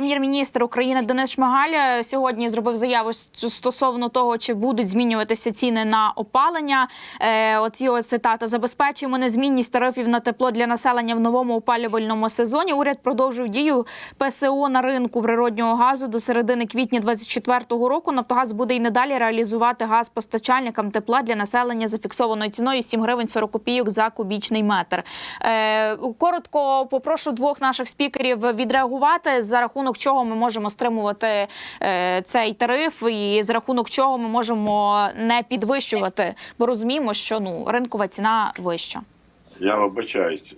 Прем'єр-міністр України Денис Шмигаль е, сьогодні зробив заяву стосовно того, чи будуть змінюватися ціни на опалення. Е, От його цитата: забезпечуємо незмінність тарифів на тепло для населення в новому опалювальному сезоні. Уряд продовжив дію ПСО на ринку природнього газу до середини квітня 2024 року. Нафтогаз буде й надалі реалізувати газ постачальникам тепла для населення за фіксованою ціною 7 гривень 40 копійок за кубічний метр. Е, коротко попрошу двох наших спікерів відреагувати за рахунок чого ми можемо стримувати е, цей тариф, і за рахунок чого ми можемо не підвищувати, бо розуміємо, що ну ринкова ціна вища. Я вибачаюсь,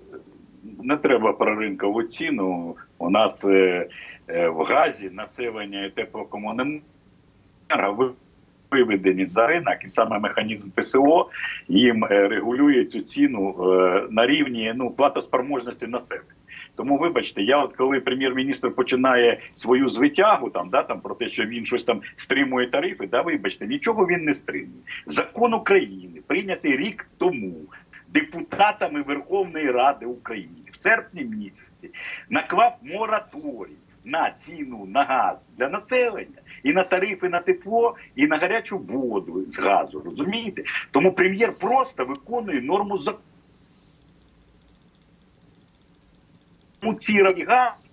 не треба про ринкову ціну. У нас е, е, в газі населення і теплокомуненерго виведені за ринок, і саме механізм ПСО їм е, регулює цю ціну е, на рівні ну платоспроможності населення. Тому, вибачте, я от коли прем'єр-міністр починає свою звитягу там, да, там про те, що він щось там стримує тарифи, да, вибачте, нічого він не стримує. Закон України прийнятий рік тому депутатами Верховної Ради України в серпні місяці наклав мораторій на ціну на газ для населення і на тарифи на тепло, і на гарячу воду з газу. Розумієте? Тому прем'єр просто виконує норму закону. Ці газ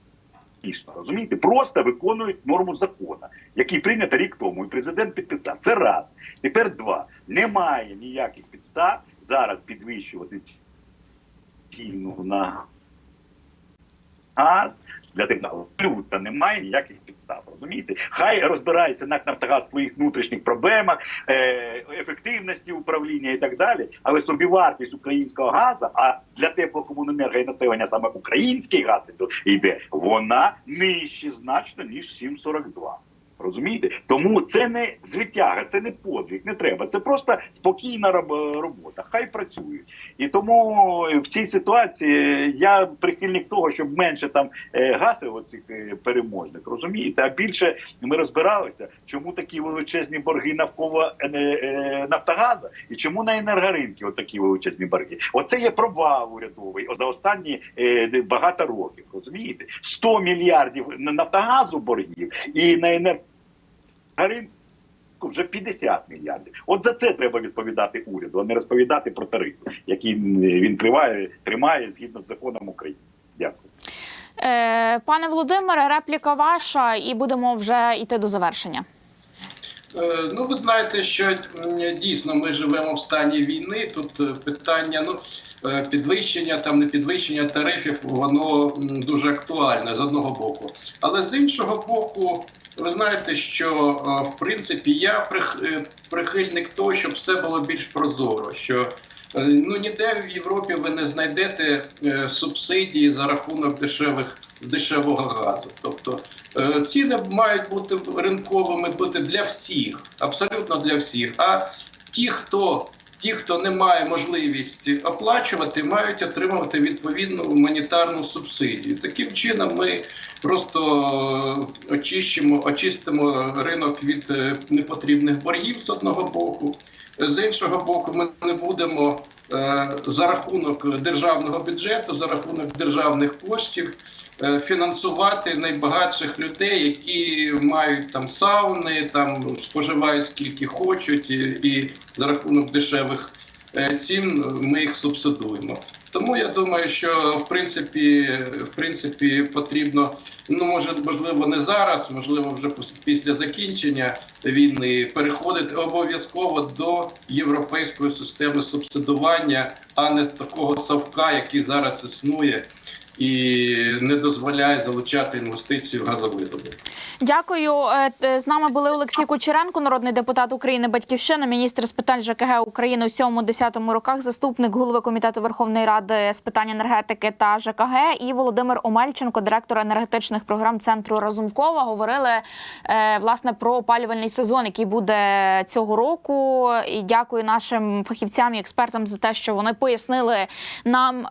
розумієте, просто виконують норму закону, який прийнято рік тому, і президент підписав. Це раз. Тепер два. Немає ніяких підстав зараз підвищувати ціну на газ для терміналу. Абсолютно немає ніяких підстав. Розумієте? Хай розбирається НАК «Нафтогаз» в своїх внутрішніх проблемах, е, ефективності управління і так далі. Але собівартість українського газу, а для теплокомуненерго і населення саме український газ йде, вона нижче значно ніж 7,42. Розумієте? Тому це не звитяга, це не подвиг, не треба. Це просто спокійна робота. Хай працюють. І тому в цій ситуації я прихильник того, щоб менше там е, гасив оцих е, переможних, розумієте? А більше ми розбиралися, чому такі величезні борги навколо е, е, Нафтогаза і чому на енергоринки такі величезні борги. Оце є провал урядовий за останні е, багато років. Розумієте? 100 мільярдів на Нафтогазу боргів і на енергоринку вже 50 мільярдів. От за це треба відповідати уряду, а не розповідати про тарифи, які він триває, тримає згідно з законом України. Дякую. Е, пане Володимире, репліка ваша, і будемо вже йти до завершення. Е, Ну, ви знаєте, що дійсно ми живемо в стані війни. Тут е, питання ну підвищення там не підвищення тарифів, воно дуже актуальне з одного боку. Але з іншого боку, ви знаєте, що е, в принципі я е, прихильник того, щоб все було більш прозоро. Що е, ну ніде в Європі ви не знайдете субсидії за рахунок дешевих дешевого газу. Тобто Ціни мають бути ринковими бути для всіх, абсолютно для всіх. А ті, хто ті, хто не має можливості оплачувати, мають отримувати відповідну гуманітарну субсидію. Таким чином, ми просто очищимо, очистимо ринок від е, непотрібних боргів з одного боку. З іншого боку, ми не будемо за рахунок державного бюджету, за рахунок державних коштів е, фінансувати найбагатших людей, які мають там сауни, там споживають скільки хочуть, і, і за рахунок дешевих е, цін ми їх субсидуємо. Тому я думаю, що в принципі, в принципі, потрібно, ну може, можливо, не зараз, можливо, вже після закінчення війни переходити обов'язково до європейської системи субсидування, а не такого совка, який зараз існує і не дозволяє залучати інвестиції в газовидобуток. Дякую. Е, е, З нами були Олексій Кучеренко, народний депутат України, батьківщина, міністр з питань ЖКГ України у 7-10 роках, заступник голови комітету Верховної Ради з питань енергетики та ЖКГ, і Володимир Омельченко, директор енергетичних програм центру Разумкова. Говорили е, власне про опалювальний сезон, який буде цього року. І дякую нашим фахівцям і експертам за те, що вони пояснили нам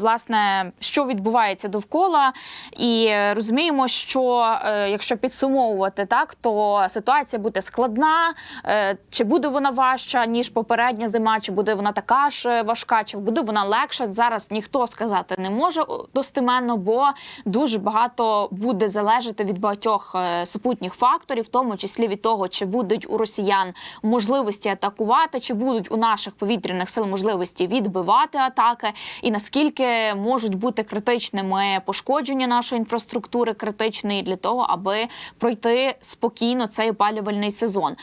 власне, що відбувається відбувається довкола, і розуміємо, що е, якщо підсумовувати так, то ситуація буде складна. Е, Чи буде вона важча ніж попередня зима, чи буде вона така ж е, важка, чи буде вона легша? Зараз ніхто сказати не може достеменно, бо дуже багато буде залежати від багатьох супутніх факторів, в тому числі від того, чи будуть у росіян можливості атакувати, чи будуть у наших повітряних сил можливості відбивати атаки, і наскільки можуть бути критичними пошкодження нашої інфраструктури критичної для того, аби пройти спокійно цей опалювальний сезон.